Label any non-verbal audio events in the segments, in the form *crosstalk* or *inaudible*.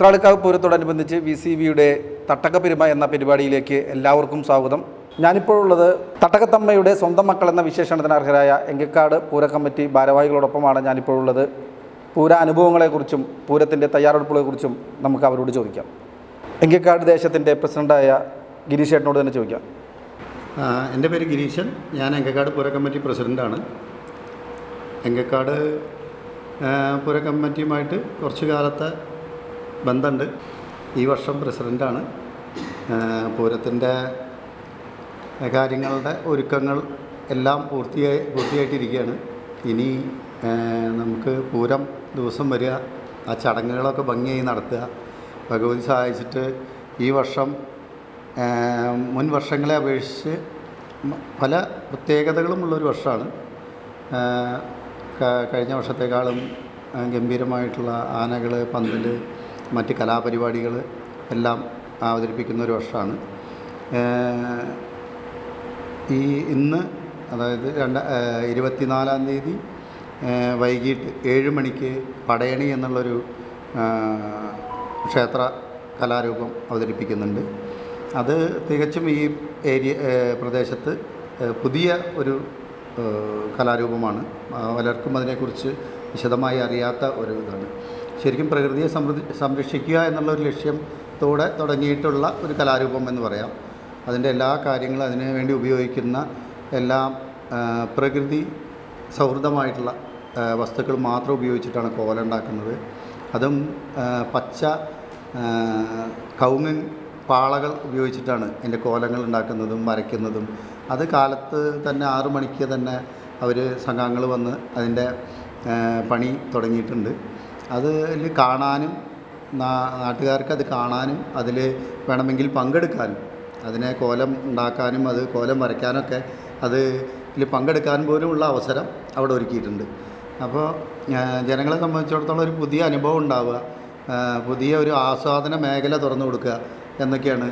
Uthralikkavu പൂരത്തോടനുബന്ധിച്ച് V C ബിയുടെ തട്ടകപ്പെരുമ എന്ന പരിപാടിയിലേക്ക് എല്ലാവർക്കും സ്വാഗതം. ഞാനിപ്പോൾ ഉള്ളത് തട്ടകത്തമ്മയുടെ സ്വന്തം മക്കൾ എന്ന വിശേഷണത്തിന് അർഹരായ എങ്കിക്കാട് പൂര കമ്മിറ്റി ഭാരവാഹികളോടൊപ്പമാണ് ഞാനിപ്പോൾ ഉള്ളത്. പൂര അനുഭവങ്ങളെക്കുറിച്ചും പൂരത്തിന്റെ തയ്യാറെടുപ്പുകളെക്കുറിച്ചും നമുക്ക് അവരോട് ചോദിക്കാം. എങ്കിക്കാട് ദേശത്തിന്റെ പ്രസിഡന്റായ ഗിരീഷേട്ടനോട് തന്നെ ചോദിക്കാം. എന്റെ പേര് ഗിരീശൻ. ഞാൻ എങ്കക്കാട് പൂര കമ്മിറ്റി പ്രസിഡന്റാണ് എങ്കക്കാട് പൂര കമ്മിറ്റിയുമായിട്ട് കുറച്ച് കാലത്തെ ബന്ധമുണ്ട്. ഈ വർഷം പ്രസിഡന്റാണ് പൂരത്തിന്റെ കാര്യങ്ങളുടെ ഒരുക്കങ്ങൾ എല്ലാം പൂർത്തിയായി പൂർത്തിയായിട്ടിരിക്കുകയാണ്. ഇനി നമുക്ക് പൂരം ദിവസം വരിക ആ ചടങ്ങുകളൊക്കെ ഭംഗിയായി നടത്തുക. ഭഗവതി സഹായിച്ചിട്ട് ഈ വർഷം മുൻ വർഷങ്ങളെ അപേക്ഷിച്ച് പല പ്രത്യേകതകളുമുള്ളൊരു വർഷമാണ്. കഴിഞ്ഞ വർഷത്തേക്കാളും ഗംഭീരമായിട്ടുള്ള ആനകൾ പന്തൽ മറ്റ് കലാപരിപാടികൾ എല്ലാം അവതരിപ്പിക്കുന്ന ഒരു വർഷമാണ്. ഈ ഇന്ന് അതായത് രണ്ട ഇരുപത്തിനാലാം തീയതി വൈകിട്ട് ഏഴ് മണിക്ക് പടയണി എന്നുള്ളൊരു ക്ഷേത്ര കലാരൂപം അവതരിപ്പിക്കുന്നുണ്ട്. അത് തികച്ചും ഈ ഏരിയ പ്രദേശത്ത് പുതിയ ഒരു കലാരൂപമാണ്. പലർക്കും അതിനെക്കുറിച്ച് വിശദമായി അറിയാത്ത ഒരു ഇതാണ്. ശരിക്കും പ്രകൃതിയെ സമൃദ്ധി സംരക്ഷിക്കുക എന്നുള്ള ഒരു ലക്ഷ്യത്തോടെ തുടങ്ങിയിട്ടുള്ള ഒരു കലാരൂപം എന്ന് പറയാം. അതിന്റെ എല്ലാ കാര്യങ്ങളും അതിനു വേണ്ടി ഉപയോഗിക്കുന്ന എല്ലാ പ്രകൃതി സൗഹൃദമായിട്ടുള്ള വസ്തുക്കൾ മാത്രം ഉപയോഗിച്ചിട്ടാണ് കോല ഉണ്ടാക്കുന്നത്. അതും പച്ച കൗങ്ങൻ പാളകൾ ഉപയോഗിച്ചിട്ടാണ് എന്റെ കോലങ്ങൾ ഉണ്ടാക്കുന്നതും വരയ്ക്കുന്നതും. അത് കാലത്ത് തന്നെ ആറു മണിക്ക് തന്നെ അവർ സംഘങ്ങൾ വന്ന് അതിന്റെ പണി തുടങ്ങിയിട്ടുണ്ട്. അതിൽ കാണാനും നാട്ടുകാർക്ക് അത് കാണാനും അതിൽ വേണമെങ്കിൽ പങ്കെടുക്കാനും. അതിനെ കോലം ഉണ്ടാക്കാനും അത് കോലം വരയ്ക്കാനൊക്കെ അത് ഇതിൽ പങ്കെടുക്കാൻ പോലുമുള്ള അവസരം അവിടെ ഒരുക്കിയിട്ടുണ്ട്. അപ്പോൾ ജനങ്ങളെ സംബന്ധിച്ചിടത്തോളം ഒരു പുതിയ അനുഭവം ഉണ്ടാവുക പുതിയ ഒരു ആസ്വാദന മേഖല തുറന്നു കൊടുക്കുക എന്നൊക്കെയാണ്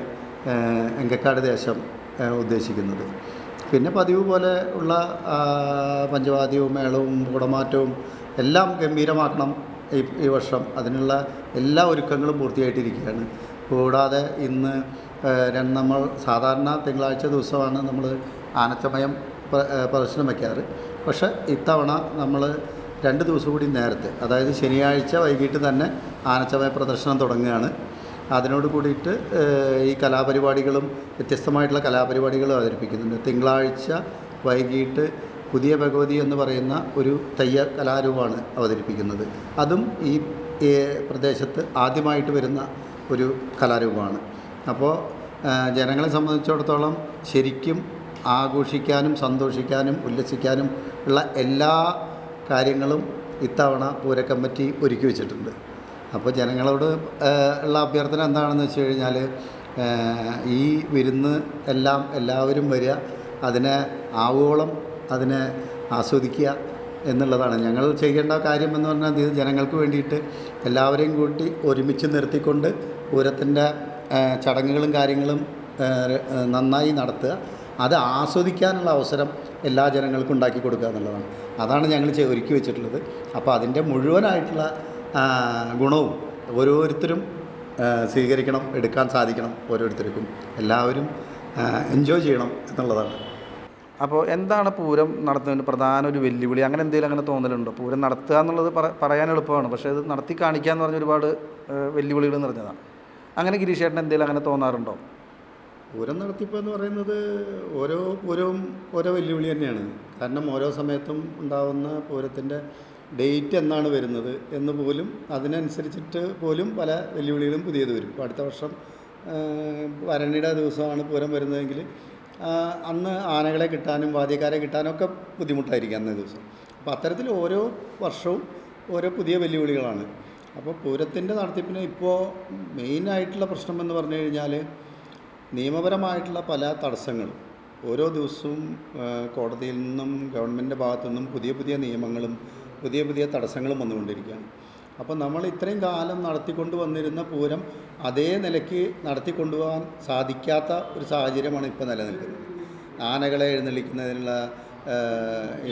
എങ്കക്കാട് ദേശം ഉദ്ദേശിക്കുന്നത്. പിന്നെ പതിവ് പോലെ ഉള്ള പഞ്ചവാദ്യവും മേളവും കുടമാറ്റവും എല്ലാം ഗംഭീരമാക്കണം ഈ വർഷം അതിനുള്ള എല്ലാ ഒരുക്കങ്ങളും പൂർത്തിയായിട്ടിരിക്കുകയാണ്. കൂടാതെ ഇന്ന് നമ്മൾ സാധാരണ തിങ്കളാഴ്ച ദിവസമാണ് നമ്മൾ ആനച്ചമയം പ്രദർശനം വയ്ക്കാറ്. പക്ഷേ ഇത്തവണ നമ്മൾ രണ്ട് ദിവസം കൂടി നേരത്തെ അതായത് ശനിയാഴ്ച വൈകിട്ട് തന്നെ ആനച്ചമയ പ്രദർശനം തുടങ്ങുകയാണ്. അതിനോട് കൂടിയിട്ട് ഈ കലാപരിപാടികളും വ്യത്യസ്തമായിട്ടുള്ള കലാപരിപാടികളും അവതരിപ്പിക്കുന്നുണ്ട്. തിങ്കളാഴ്ച വൈകിട്ട് പുതിയ ഭഗവതി എന്ന് പറയുന്ന ഒരു തയ്യ കലാരൂപമാണ് അവതരിപ്പിക്കുന്നത്. അതും ഈ പ്രദേശത്ത് ആദ്യമായിട്ട് വരുന്ന ഒരു കലാരൂപമാണ്. അപ്പോൾ ജനങ്ങളെ സംബന്ധിച്ചിടത്തോളം ശരിക്കും ആഘോഷിക്കാനും സന്തോഷിക്കാനും ഉല്ലസിക്കാനും ഉള്ള എല്ലാ കാര്യങ്ങളും ഇത്തവണ പൂരക്കമ്മറ്റി ഒരുക്കി വെച്ചിട്ടുണ്ട്. അപ്പോൾ ജനങ്ങളോട് ഉള്ള അഭ്യർത്ഥന എന്താണെന്ന് വെച്ച് കഴിഞ്ഞാൽ ഈ വിരുന്ന് എല്ലാം എല്ലാവരും വരിക അതിനെ ആവോളം അതിനെ ആസ്വദിക്കുക എന്നുള്ളതാണ്. ഞങ്ങൾ ചെയ്യേണ്ട കാര്യം എന്ന് പറഞ്ഞാൽ ഇത് ജനങ്ങൾക്ക് വേണ്ടിയിട്ട് എല്ലാവരെയും കൂട്ടി ഒരുമിച്ച് നിർത്തിക്കൊണ്ട് പൂരത്തിന്റെ ചടങ്ങുകളും കാര്യങ്ങളും നന്നായി നടത്തുക. അത് ആസ്വദിക്കാനുള്ള അവസരം എല്ലാ ജനങ്ങൾക്കും ഉണ്ടാക്കി കൊടുക്കുക എന്നുള്ളതാണ്. അതാണ് ഞങ്ങൾ ഒരുക്കി വെച്ചിട്ടുള്ളത്. അപ്പോൾ അതിന്റെ മുഴുവനായിട്ടുള്ള ഗുണവും ഓരോരുത്തരും സ്വീകരിക്കണം എടുക്കാൻ സാധിക്കണം ഓരോരുത്തർക്കും. എല്ലാവരും എൻജോയ് ചെയ്യണം എന്നുള്ളതാണ്. അപ്പോൾ എന്താണ് പൂരം നടത്തുന്നതിന് പ്രധാന ഒരു വെല്ലുവിളി? അങ്ങനെ എന്തെങ്കിലും അങ്ങനെ തോന്നലുണ്ടോ? പൂരം നടത്തുക എന്നുള്ളത് പറ- പറയാൻ എളുപ്പമാണ്. പക്ഷേ അത് നടത്തി കാണിക്കുക എന്ന് പറഞ്ഞ ഒരുപാട് വെല്ലുവിളികൾ നിറഞ്ഞതാണ്. അങ്ങനെ ഗിരീഷ് ചേട്ടൻ എന്തെങ്കിലും അങ്ങനെ തോന്നാറുണ്ടോ? പൂരം നടത്തിപ്പ് എന്ന് പറയുന്നത് ഓരോ പൂരവും ഓരോ വെല്ലുവിളി തന്നെയാണ്. കാരണം ഓരോ സമയത്തും ഉണ്ടാകുന്ന പൂരത്തിന്റെ ഡേറ്റ് എന്നാണ് വരുന്നത് എന്ന് പോലും അതിനനുസരിച്ചിട്ട് പോലും പല വെല്ലുവിളികളും പുതിയത് വരും. അടുത്ത വർഷം ഭരണിയുടെ ദിവസമാണ് പൂരം വരുന്നതെങ്കിൽ അന്ന് ആനകളെ കിട്ടാനും വാദ്യക്കാരെ കിട്ടാനും ഒക്കെ ബുദ്ധിമുട്ടായിരിക്കും അന്നേ ദിവസം. അപ്പോൾ അത്തരത്തിൽ ഓരോ വർഷവും ഓരോ പുതിയ വെല്ലുവിളികളാണ്. അപ്പോൾ പൂരത്തിന്റെ നടത്തിപ്പിന് ഇപ്പോൾ മെയിനായിട്ടുള്ള പ്രശ്നം എന്ന് പറഞ്ഞു കഴിഞ്ഞാൽ നിയമപരമായിട്ടുള്ള പല തടസ്സങ്ങളും. ഓരോ ദിവസവും കോടതിയിൽ നിന്നും ഗവൺമെന്റിന്റെ ഭാഗത്തു നിന്നും പുതിയ പുതിയ നിയമങ്ങളും പുതിയ പുതിയ തടസ്സങ്ങളും വന്നുകൊണ്ടിരിക്കുകയാണ്. അപ്പോൾ നമ്മൾ ഇത്രയും കാലം നടത്തിക്കൊണ്ട് വന്നിരുന്ന പൂരം അതേ നിലയ്ക്ക് നടത്തിക്കൊണ്ടുപോകാൻ സാധിക്കാത്ത ഒരു സാഹചര്യമാണ് ഇപ്പോൾ നിലനിൽക്കുന്നത്. ആനകളെ എഴുന്നള്ളിക്കുന്നതിനുള്ള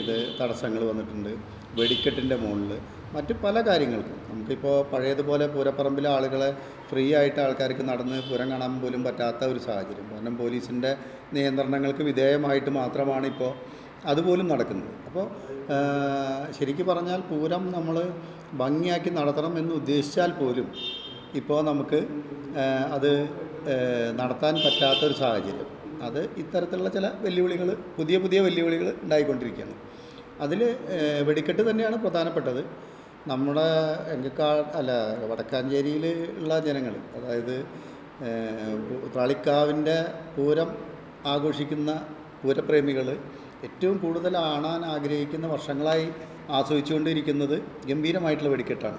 ഇത് തടസ്സങ്ങൾ വന്നിട്ടുണ്ട്. വെടിക്കെട്ടിന്റെ മുകളിൽ മറ്റ് പല കാര്യങ്ങൾക്കും. നമുക്കിപ്പോൾ പഴയതുപോലെ പൂരപ്പറമ്പിലെ ആളുകളെ ഫ്രീ ആയിട്ട് ആൾക്കാർക്ക് നടന്ന് പൂരം കാണാൻ പോലും പറ്റാത്ത ഒരു സാഹചര്യം. കാരണം പോലീസിന്റെ നിയന്ത്രണങ്ങൾക്ക് വിധേയമായിട്ട് മാത്രമാണ് ഇപ്പോൾ അതുപോലും നടക്കുന്നത്. അപ്പോൾ ശരിക്കും പറഞ്ഞാൽ പൂരം നമ്മൾ ഭംഗിയാക്കി നടത്തണം എന്ന് ഉദ്ദേശിച്ചാൽ പോലും ഇപ്പോൾ നമുക്ക് അത് നടത്താൻ പറ്റാത്തൊരു സാഹചര്യം. അത് ഇത്തരത്തിലുള്ള ചില വെല്ലുവിളികൾ പുതിയ പുതിയ വെല്ലുവിളികൾ ഉണ്ടായിക്കൊണ്ടിരിക്കുകയാണ്. അതിൽ വെടിക്കെട്ട് തന്നെയാണ് പ്രധാനപ്പെട്ടത്. നമ്മുടെ എങ്കക്കാ അല്ല വടക്കാഞ്ചേരിയിൽ ഉള്ള ജനങ്ങൾ അതായത് തളിക്കാവിന്റെ പൂരം ആഘോഷിക്കുന്ന പൂരപ്രേമികൾ ഏറ്റവും കൂടുതൽ ആണാൻ ആഗ്രഹിക്കുന്ന വർഷങ്ങളായി ആസ്വദിച്ചുകൊണ്ടിരിക്കുന്നത് ഗംഭീരമായിട്ടുള്ള വെടിക്കെട്ടാണ്.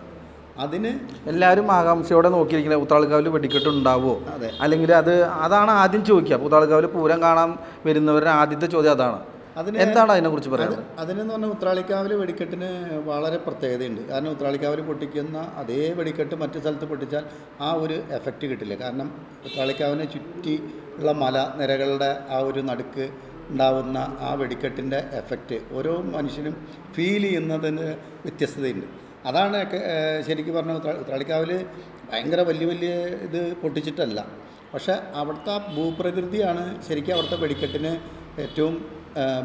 അതിന് എല്ലാവരും ആകാംക്ഷയോടെ നോക്കിയിരിക്കുന്നത് ഉത്രാളിക്കാവിൽ വെടിക്കെട്ട് ഉണ്ടാവുമോ അതെ. അല്ലെങ്കിൽ അത് അതാണ് ആദ്യം ചോദിക്കുക. ഉത്രാളിക്കാവിൽ പൂരം കാണാൻ വരുന്നവരുടെ ആദ്യത്തെ ചോദ്യം അതാണ്. അതിന് എന്താണ് അതിനെക്കുറിച്ച് പറയുന്നത് അതിനെന്ന് പറഞ്ഞാൽ ഉത്രാളിക്കാവിൽ വെടിക്കെട്ടിന് വളരെ പ്രത്യേകതയുണ്ട്. കാരണം ഉത്രാളിക്കാവിൽ പൊട്ടിക്കുന്ന അതേ വെടിക്കെട്ട് മറ്റു സ്ഥലത്ത് പൊട്ടിച്ചാൽ ആ ഒരു എഫക്റ്റ് കിട്ടില്ല. കാരണം ഉത്രാളിക്കാവിനെ ചുറ്റി ഉള്ള മല നിരകളുടെ ആ ഒരു നടുക്ക് ഉണ്ടാവുന്ന ആ വെടിക്കെട്ടിന്റെ എഫക്റ്റ് ഓരോ മനുഷ്യനും ഫീൽ ചെയ്യുന്നതിന് വ്യത്യസ്തതയുണ്ട്. അതാണ് ശരിക്കും പറഞ്ഞാൽ ഉത്രാ ഉത്രാളിക്കാവിൽ ഭയങ്കര വലിയ വലിയ ഇത് പൊട്ടിച്ചിട്ടല്ല. പക്ഷെ അവിടുത്തെ ഭൂപ്രകൃതിയാണ് ശരിക്കും അവിടുത്തെ വെടിക്കെട്ടിന് ഏറ്റവും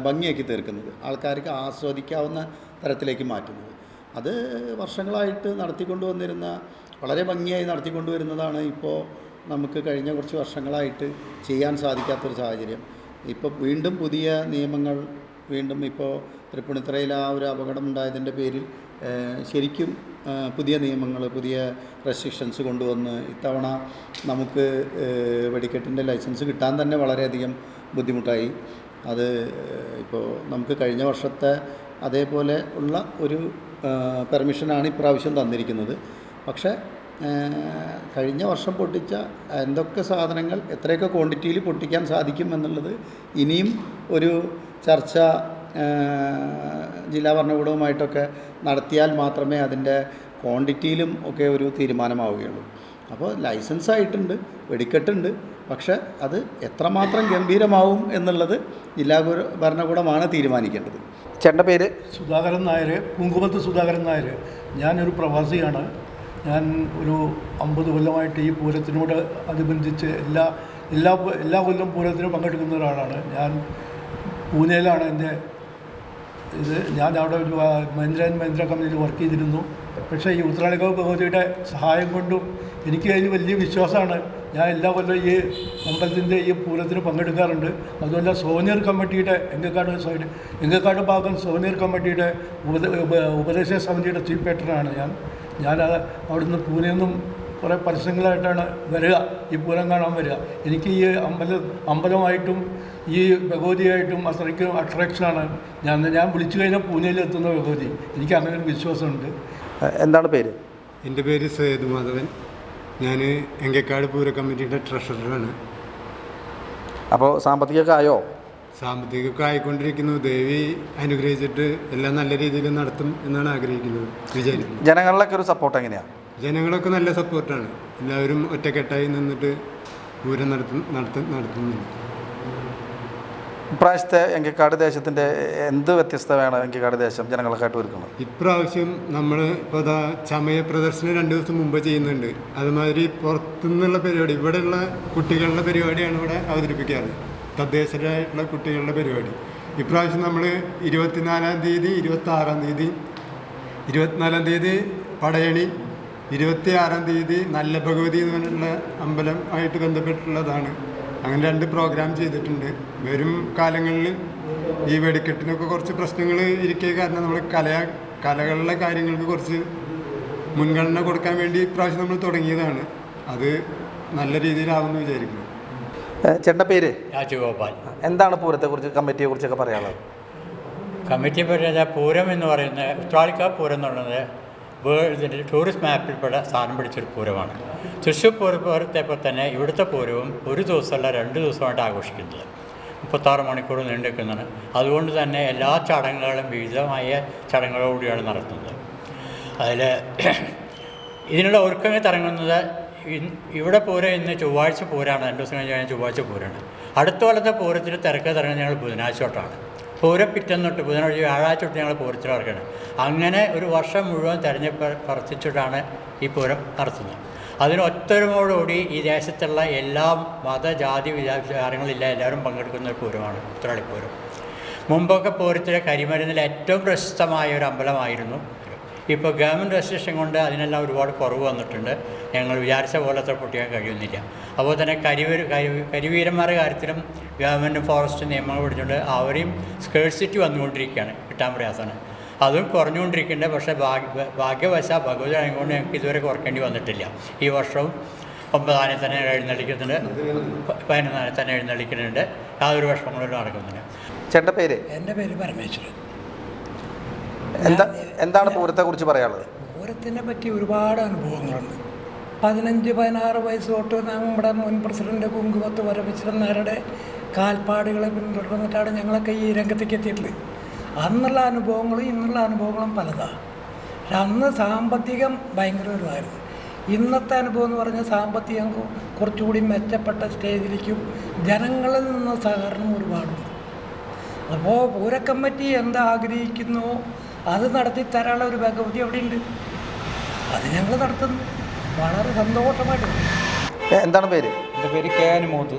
ഭംഗിയാക്കി തീർക്കുന്നത്. ആൾക്കാർക്ക് ആസ്വദിക്കാവുന്ന തരത്തിലേക്ക് മാറ്റുന്നത്. അത് വർഷങ്ങളായിട്ട് നടത്തിക്കൊണ്ടു വന്നിരുന്ന വളരെ ഭംഗിയായി നടത്തിക്കൊണ്ടു വരുന്നതാണ് ഇപ്പോൾ നമുക്ക് കഴിഞ്ഞ കുറച്ച് വർഷങ്ങളായിട്ട് ചെയ്യാൻ സാധിക്കാത്തൊരു സാഹചര്യം. ഇപ്പോൾ വീണ്ടും പുതിയ നിയമങ്ങൾ വീണ്ടും ഇപ്പോൾ തൃപ്പൂണിത്തറയിൽ ആ ഒരു അപകടം ഉണ്ടായതിന്റെ പേരിൽ ശരിക്കും പുതിയ നിയമങ്ങൾ പുതിയ റെസ്ട്രിക്ഷൻസ് കൊണ്ടുവന്ന് ഇത്തവണ നമുക്ക് വെടിക്കെട്ടിന്റെ ലൈസൻസ് കിട്ടാൻ തന്നെ വളരെയധികം ബുദ്ധിമുട്ടായി. അത് ഇപ്പോൾ നമുക്ക് കഴിഞ്ഞ വർഷത്തെ അതേപോലെ ഉള്ള ഒരു പെർമിഷനാണ് ഇപ്രാവശ്യം തന്നിരിക്കുന്നത്. പക്ഷേ കഴിഞ്ഞ വർഷം പൊട്ടിച്ച എന്തൊക്കെ സാധനങ്ങൾ എത്രയൊക്കെ ക്വാണ്ടിറ്റിയിൽ പൊട്ടിക്കാൻ സാധിക്കും എന്നുള്ളത് ഇനിയും ഒരു ചർച്ച ജില്ലാ ഭരണകൂടവുമായിട്ടൊക്കെ നടത്തിയാൽ മാത്രമേ അതിന്റെ ക്വാണ്ടിറ്റിയിലും ഒക്കെ ഒരു തീരുമാനമാവുകയുള്ളൂ. അപ്പോൾ ലൈസൻസ് ആയിട്ടുണ്ട് വെടിക്കെട്ടുണ്ട് പക്ഷേ അത് എത്രമാത്രം ഗംഭീരമാവും എന്നുള്ളത് ജില്ലാ ഭരണകൂടമാണ് തീരുമാനിക്കേണ്ടത്. ചേട്ടന്റെ പേര്? സുധാകരൻ നായർ കുങ്കുമത്ത് സുധാകരൻ നായർ. ഞാനൊരു പ്രവാസിയാണ്. ഞാൻ ഒരു അമ്പത് കൊല്ലമായിട്ട് ഈ പൂരത്തിനോട് അനുബന്ധിച്ച് എല്ലാ എല്ലാ എല്ലാ കൊല്ലം പൂരത്തിനും പങ്കെടുക്കുന്ന ഒരാളാണ്. ഞാൻ പൂനെയിലാണ് എന്റെ ഇത്. ഞാൻ അവിടെ ഒരു മഹേന്ദ്ര ആൻഡ് മഹീന്ദ്ര കമ്പനിയിൽ വർക്ക് ചെയ്തിരുന്നു. പക്ഷേ ഈ ഉത്രാളിക്കാവ് ഭഗവതിയുടെ സഹായം കൊണ്ടും എനിക്ക് അതിൽ വലിയ വിശ്വാസമാണ്. ഞാൻ എല്ലാ കൊല്ലം ഈ അമ്പലത്തിന്റെ ഈ പൂരത്തിന് പങ്കെടുക്കാറുണ്ട്. അതുമല്ല സോനിയർ കമ്മിറ്റിയുടെ എങ്കക്കാട് എങ്കക്കാട് ഭാഗം സോനിയർ കമ്മിറ്റിയുടെ ഉപദേശ സമിതിയുടെ ചീഫ് പേറ്ററാണ് ഞാൻ. ഞാൻ അവിടെ അവിടുന്ന് പൂനെയിൽ നിന്നും കുറേ പരസ്യങ്ങളായിട്ടാണ് വരിക. ഈ പൂരം കാണാൻ വരിക. എനിക്ക് ഈ അമ്പല അമ്പലമായിട്ടും ഈ ഭഗവതിയായിട്ടും അത്രയ്ക്ക് അട്രാക്ഷനാണ് ഞാൻ ഞാൻ വിളിച്ചു കഴിഞ്ഞാൽ പൂനെയിൽ എത്തുന്ന ഭഗവതി. എനിക്ക് അങ്ങനെ ഒരു വിശ്വാസമുണ്ട്. എന്താണ് പേര്? എന്റെ പേര് സേതു മാധവൻ. ഞാൻ എങ്കേക്കാട് പൂര കമ്മിറ്റിയുടെ ട്രഷററാണ് അപ്പോൾ സാമ്പത്തികമൊക്കെ ആയോ? സാമ്പത്തികമൊക്കെ ആയിക്കൊണ്ടിരിക്കുന്നു ദേവി അനുഗ്രഹിച്ചിട്ട് എല്ലാം നല്ല രീതിയിൽ നടത്തും എന്നാണ് ആഗ്രഹിക്കുന്നത്. വിചാരിക്കുന്നത് ജനങ്ങളിലൊക്കെ ഒരു സപ്പോർട്ട് എങ്ങനെയാണ് ജനങ്ങളൊക്കെ നല്ല സപ്പോർട്ടാണ് എല്ലാവരും ഒറ്റക്കെട്ടായി നിന്നിട്ട് പൂരം നടത്തും നടത്തും നടത്തുന്നുണ്ട്. ഇപ്രാവശ്യത്തെ എങ്കിക്കാട് ദേശത്തിന്റെ എന്ത് വ്യത്യസ്തമാണ് എങ്കിക്കാട് ദേശം ജനങ്ങൾക്കായിട്ട് ഒരുക്കുന്നത്? ഇപ്രാവശ്യം നമ്മൾ ഇപ്പോൾ അതാ ചമയ പ്രദർശനം രണ്ട് ദിവസം മുമ്പ് ചെയ്യുന്നുണ്ട്. അതുമാതിരി പുറത്തുനിന്നുള്ള പരിപാടി ഇവിടെയുള്ള കുട്ടികളുടെ പരിപാടിയാണ് ഇവിടെ അവതരിപ്പിക്കാറ്. തദ്ദേശരായിട്ടുള്ള കുട്ടികളുടെ പരിപാടി. ഇപ്രാവശ്യം നമ്മൾ ഇരുപത്തിനാലാം തീയതി ഇരുപത്തി ആറാം തീയതി ഇരുപത്തിനാലാം തീയതി പടയണി ഇരുപത്തി ആറാം തീയതി നല്ല ഭഗവതി എന്ന് പറഞ്ഞിട്ടുള്ള അമ്പലം ആയിട്ട് ബന്ധപ്പെട്ടുള്ളതാണ് അങ്ങനെ രണ്ട് പ്രോഗ്രാം ചെയ്തിട്ടുണ്ട്. വരും കാലങ്ങളിൽ ഈ വെടിക്കെട്ടിനൊക്കെ കുറച്ച് പ്രശ്നങ്ങൾ ഇരിക്കുക കാരണം നമ്മൾ കല കലകളിലെ കാര്യങ്ങൾക്ക് കുറച്ച് മുൻഗണന കൊടുക്കാൻ വേണ്ടി ഇപ്രാവശ്യം നമ്മൾ തുടങ്ങിയതാണ്. അത് നല്ല രീതിയിലാവുമെന്ന് വിചാരിക്കുന്നു. ചേട്ടന്റെ പേര്? രാജഗോപാൽ. എന്താണ് പൂരത്തെ കുറിച്ച് കമ്മിറ്റിയെ കുറിച്ചൊക്കെ പറയാനുള്ളത്? കമ്മിറ്റി പറയുന്നത് പൂരം എന്ന് പറയുന്നത് ഉത്രാളിക്കാവ് പൂരം എന്ന് പറയുന്നത് വേൾഡിന്റെ ടൂറിസ്റ്റ് മാപ്പിൽപ്പെടെ സ്ഥാനം പിടിച്ചൊരു പൂരമാണ്. തൃശ്ശൂർ പൂര പൂരത്തെ പോലെ തന്നെ ഇവിടുത്തെ പൂരവും ഒരു ദിവസമല്ല രണ്ട് ദിവസമായിട്ട് ആഘോഷിക്കുന്നത്. മുപ്പത്താറ് മണിക്കൂർ നീണ്ടു നിൽക്കുന്നതാണ്. അതുകൊണ്ട് തന്നെ എല്ലാ ചടങ്ങുകളും വിവിധമായ ചടങ്ങുകളോടുകൂടിയാണ് നടത്തുന്നത്. അതിൽ *clears throat* ഇതിനുള്ള ഒരുക്കങ്ങൾ തുടങ്ങുന്നത് ഇവിടെ പൂരം ഇന്ന് ചൊവ്വാഴ്ച പൂരമാണ് രണ്ട് ദിവസം കഴിഞ്ഞ് ചൊവ്വാഴ്ച പൂരമാണ് അടുത്ത കൊല്ലത്തെ പൂരത്തിൽ തിരക്ക് തുടങ്ങുന്നത് ഞങ്ങൾ ബുധനാഴ്ച തൊട്ടാണ്. പൂരം തൊട്ട് ബുധനാഴ്ച വ്യാഴാഴ്ച തൊട്ട് ഞങ്ങൾ പൂരത്തിൽ ഇറക്കുകയാണ് അങ്ങനെ ഒരു വർഷം മുഴുവൻ തെരഞ്ഞെടുപ്പ് പ്രവർത്തിച്ചിട്ടാണ് ഈ പൂരം നടത്തുന്നത്. അതിന് ഒത്തൊരുമയോടുകൂടി ഈ ദേശത്തുള്ള എല്ലാ മത ജാതി വിചാരങ്ങളില്ല എല്ലാവരും പങ്കെടുക്കുന്ന ഒരു പൂരമാണ് ഉത്രാളിപ്പൂരം. മുമ്പൊക്കെ പൂരത്തിലെ കരിമരുന്നിൽ ഏറ്റവും പ്രശസ്തമായ ഒരു അമ്പലമായിരുന്നു ഇപ്പോൾ ഗവൺമെന്റ് രജിസ്ട്രേഷൻ കൊണ്ട് അതിനെല്ലാം ഒരുപാട് കുറവ് വന്നിട്ടുണ്ട്. ഞങ്ങൾ വിചാരിച്ച പോലെ പോലത്തെ പൊട്ടിക്കാൻ കഴിയുന്നില്ല. അതുപോലെ തന്നെ കരിവീര കരി കരിവീരന്മാരുടെ കാര്യത്തിലും ഗവൺമെന്റ് ഫോറസ്റ്റ് നിയമങ്ങൾ പിടിച്ചുകൊണ്ട് അവരെയും സ്കേഴ്സിറ്റി വന്നുകൊണ്ടിരിക്കുകയാണ് കിട്ടാൻ പ്രയാസമാണ്. അതും കുറഞ്ഞുകൊണ്ടിരിക്കുന്നുണ്ട്. പക്ഷേ ഭാഗ്യ ഭാഗ്യവശാൽ ഭഗവതി കൊണ്ട് ഞങ്ങൾക്ക് ഇതുവരെ കുറയ്ക്കേണ്ടി വന്നിട്ടില്ല. ഈ വർഷവും ഒമ്പതാനെ തന്നെ എഴുന്നള്ളിക്കുന്നുണ്ട്. പതിനൊന്നാനെ തന്നെ എഴുന്നള്ളിക്കുന്നുണ്ട്. യാതൊരു വിഷമങ്ങളും നടക്കുന്നില്ല ചേട്ടന്റെ പേര്? എന്റെ പേര് പരമേശ്വരൻ. എന്താ എന്താണ് പൂരത്തെക്കുറിച്ച് പറയാനുള്ളത്? പൂരത്തിനെ പറ്റി ഒരുപാട് അനുഭവങ്ങളുണ്ട്. പതിനഞ്ച് പതിനാറ് വയസ്സ് തൊട്ട് നമ്മുടെ മുൻ പ്രസിഡന്റ് കുങ്കുമത്ത് വരവിച്ചിരുന്നവരുടെ കാൽപ്പാടുകളെ പിന്തുടർന്നിട്ടാണ് ഞങ്ങളൊക്കെ ഈ രംഗത്തേക്ക് എത്തിയിട്ടുള്ളത്. അന്നുള്ള അനുഭവങ്ങളും ഇന്നുള്ള അനുഭവങ്ങളും പലതാണ് പക്ഷെ അന്ന് സാമ്പത്തികം ഭയങ്കര ഒരുമായിരുന്നു ഇന്നത്തെ അനുഭവം എന്ന് പറഞ്ഞാൽ സാമ്പത്തികം കുറച്ചുകൂടി മെച്ചപ്പെട്ട സ്റ്റേജിലേക്കും ജനങ്ങളിൽ നിന്ന് സഹകരണം ഒരുപാടുണ്ട്. അപ്പോൾ പൂരക്കമ്മിറ്റി എന്താ ആഗ്രഹിക്കുന്നു? അത് നടത്തി തരാനുള്ള ഒരു ഭഗവതി അവിടെ ഉണ്ട് അത് ഞങ്ങൾ നടത്തുന്നു. വളരെ സന്തോഷമായിട്ട്. എന്താണ് പേര്? എന്റെ പേര് കെ അനുമോദ്.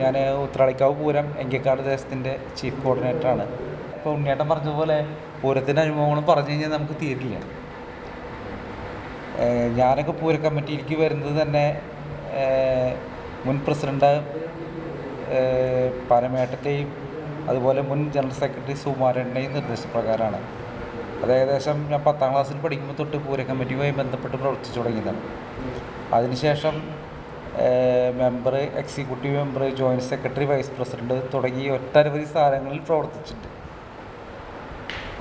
ഞാൻ ഉത്രാളിക്കാവ് പൂരം എങ്കിക്കാട് ദേശത്തിന്റെ ചീഫ് കോർഡിനേറ്ററാണ്. ഇപ്പോൾ ഉണ്ണിയേട്ടൻ പറഞ്ഞതുപോലെ പൂരത്തിന്റെ അനുഭവങ്ങളും പറഞ്ഞു കഴിഞ്ഞാൽ നമുക്ക് തീരില്ല. ഞാനൊക്കെ പൂര കമ്മിറ്റിയിലേക്ക് വരുന്നത് തന്നെ മുൻ പ്രസിഡന്റ് പനമേട്ടത്തെയും അതുപോലെ മുൻ ജനറൽ സെക്രട്ടറി സുകുമാരന്റെയും നിർദ്ദേശപ്രകാരമാണ്. അത് ഏകദേശം ഞാൻ പത്താം ക്ലാസ്സിൽ പഠിക്കുമ്പോൾ തൊട്ട് പൂര കമ്മിറ്റിയുമായി ബന്ധപ്പെട്ട് പ്രവർത്തിച്ചു തുടങ്ങിയതാണ്. അതിനുശേഷം member executive member joint secretary vice president തുടങ്ങി ഒട്ടനവധി സ്ഥാനങ്ങളിൽ പ്രവർത്തിച്ചിട്ടുണ്ട്.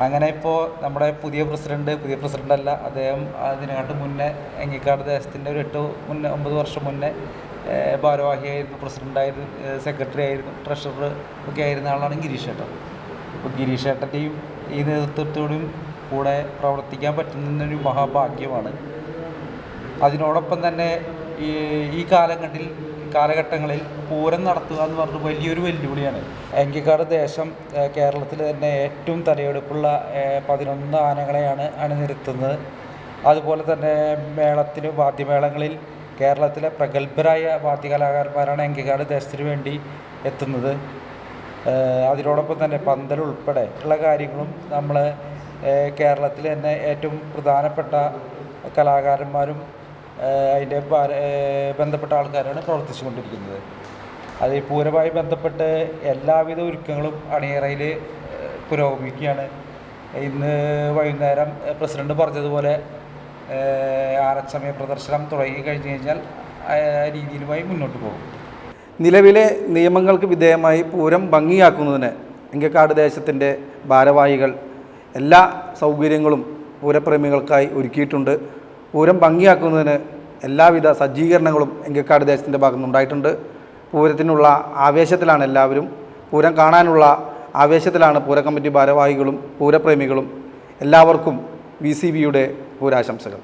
അങ്ങനെ ഇപ്പോൾ നമ്മുടെ പുതിയ പ്രസിഡന്റ് പുതിയ പ്രസിഡന്റ് അല്ല അദ്ദേഹം അതിനെക്കാട്ട് മുന്നേ എങ്ങിക്കാട് ദേശത്തിന്റെ ഒരു എട്ട് മുന്നേ ഒമ്പത് വർഷം മുന്നേ ഭാരവാഹിയായിരുന്നു പ്രസിഡന്റായിരുന്നു സെക്രട്ടറി ആയിരുന്നു ട്രഷറർ ഒക്കെ ആയിരുന്ന ആളാണ് ഗിരീഷ് ഏട്ടൻ. അപ്പോൾ ഗിരീഷ് ഏട്ടന്റെയും ഈ നേതൃത്വത്തോടും കൂടെ പ്രവർത്തിക്കാൻ പറ്റുന്നൊരു മഹാഭാഗ്യമാണ്. അതിനോടൊപ്പം തന്നെ ഈ ഈ കാലഘട്ടത്തിൽ കാലഘട്ടങ്ങളിൽ പൂരം നടത്തുക എന്ന് പറഞ്ഞത് വലിയൊരു വെല്ലുവിളിയാണ്. എങ്കിക്കാട് ദേശം കേരളത്തിൽ തന്നെ ഏറ്റവും തലയെടുപ്പുള്ള പതിനൊന്ന് ആനകളെയാണ് അണിനിരത്തുന്നത്. അതുപോലെ തന്നെ മേളത്തിന് വാദ്യമേളങ്ങളിൽ കേരളത്തിലെ പ്രഗത്ഭരായ വാദ്യകലാകാരന്മാരാണ് എങ്കിക്കാട് ദേശത്തിന് വേണ്ടി എത്തുന്നത്. അതിനോടൊപ്പം തന്നെ പന്തൽ ഉൾപ്പെടെ ഉള്ള കാര്യങ്ങളും നമ്മൾ കേരളത്തിൽ തന്നെ ഏറ്റവും പ്രധാനപ്പെട്ട കലാകാരന്മാരും അതിന്റെ ബന്ധപ്പെട്ട ആൾക്കാരാണ് പ്രവർത്തിച്ചുകൊണ്ടിരിക്കുന്നത്. അത് ഈ പൂരമായി ബന്ധപ്പെട്ട് എല്ലാവിധ ഒരുക്കങ്ങളും അണിയറയിൽ പുരോഗമിക്കുകയാണ്. ഇന്ന് വൈകുന്നേരം പ്രസിഡന്റ് പറഞ്ഞതുപോലെ ആരച്ചമയ പ്രദർശനം തുടങ്ങി കഴിഞ്ഞു കഴിഞ്ഞാൽ രീതിയിലുമായി മുന്നോട്ട് പോകും. നിലവിലെ നിയമങ്ങൾക്ക് വിധേയമായി പൂരം ഭംഗിയാക്കുന്നതിന് ഇങ്കക്കാട് ദേശത്തിന്റെ ഭാരവാഹികൾ എല്ലാ സൗകര്യങ്ങളും പൂരപ്രേമികൾക്കായി ഒരുക്കിയിട്ടുണ്ട്. പൂരം ഭംഗിയാക്കുന്നതിന് എല്ലാവിധ സജ്ജീകരണങ്ങളും എങ്കക്കാട് ദേശത്തിന്റെ ഭാഗത്തുനിന്നുണ്ടായിട്ടുണ്ട് പൂരത്തിനുള്ള ആവേശത്തിലാണ് എല്ലാവരും. പൂരം കാണാനുള്ള ആവേശത്തിലാണ് പൂര കമ്മിറ്റി ഭാരവാഹികളും പൂരപ്രേമികളും എല്ലാവർക്കും വി സി ബിയുടെ പൂരാശംസകൾ.